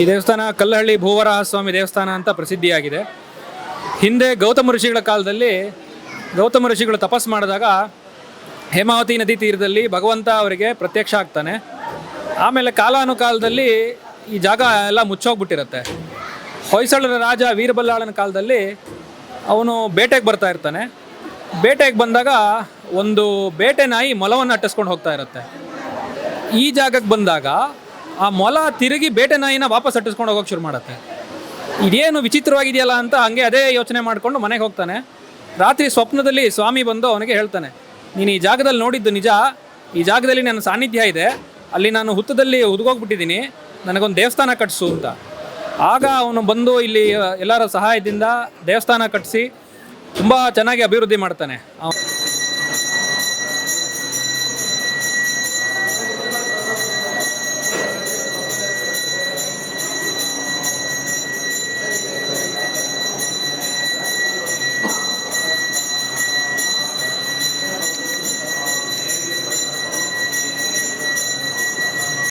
ಈ ದೇವಸ್ಥಾನ ಕಲ್ಲಹಳ್ಳಿ ಭೂವರಾಹ ಸ್ವಾಮಿ ದೇವಸ್ಥಾನ ಅಂತ ಪ್ರಸಿದ್ಧಿಯಾಗಿದೆ. ಹಿಂದೆ ಗೌತಮ ಋಷಿಗಳ ಕಾಲದಲ್ಲಿ ಗೌತಮ ಋಷಿಗಳು ತಪಸ್ ಮಾಡಿದಾಗ ಹೇಮಾವತಿ ನದಿ ತೀರದಲ್ಲಿ ಭಗವಂತ ಅವರಿಗೆ ಪ್ರತ್ಯಕ್ಷ ಆಗ್ತಾನೆ. ಆಮೇಲೆ ಕಾಲಾನುಕಾಲದಲ್ಲಿ ಈ ಜಾಗ ಎಲ್ಲ ಮುಚ್ಚೋಗ್ಬಿಟ್ಟಿರುತ್ತೆ. ಹೊಯ್ಸಳರ ರಾಜ ವೀರಬಲ್ಲಾಳನ ಕಾಲದಲ್ಲಿ ಅವನು ಬೇಟೆಗೆ ಬರ್ತಾ ಇರ್ತಾನೆ. ಬೇಟೆಗೆ ಬಂದಾಗ ಒಂದು ಬೇಟೆ ನಾಯಿ ಮೊಲವನ್ನು ಅಟ್ಟಿಸ್ಕೊಂಡು ಹೋಗ್ತಾ ಇರುತ್ತೆ. ಈ ಜಾಗಕ್ಕೆ ಬಂದಾಗ ಆ ಮೊಲ ತಿರುಗಿ ಬೇಟೆ ನಾಯಿನ ವಾಪಸ್ ಅಟ್ಟಿಸ್ಕೊಂಡು ಹೋಗೋಕೆ ಶುರು ಮಾಡುತ್ತೆ. ಇದೇನು ವಿಚಿತ್ರವಾಗಿದೆಯಲ್ಲ ಅಂತ ಹಂಗೆ ಅದೇ ಯೋಚನೆ ಮಾಡಿಕೊಂಡು ಮನೆಗೆ ಹೋಗ್ತಾನೆ. ರಾತ್ರಿ ಸ್ವಪ್ನದಲ್ಲಿ ಸ್ವಾಮಿ ಬಂದು ಅವನಿಗೆ ಹೇಳ್ತಾನೆ, ನೀನು ಈ ಜಾಗದಲ್ಲಿ ನೋಡಿದ್ದು ನಿಜ? ಈ ಜಾಗದಲ್ಲಿ ನನ್ನ ಸಾನ್ನಿಧ್ಯ ಇದೆ. ಅಲ್ಲಿ ನಾನು ಹುತ್ತದಲ್ಲಿ ಹುದುಗೋಗ್ಬಿಟ್ಟಿದ್ದೀನಿ. ನನಗೊಂದು ದೇವಸ್ಥಾನ ಕಟ್ಟಿಸು ಅಂತ. ಆಗ ಅವನು ಬಂದು ಇಲ್ಲಿ ಎಲ್ಲರ ಸಹಾಯದಿಂದ ದೇವಸ್ಥಾನ ಕಟ್ಟಿಸಿ ತುಂಬ ಚೆನ್ನಾಗಿ ಅಭಿವೃದ್ಧಿ ಮಾಡ್ತಾನೆ.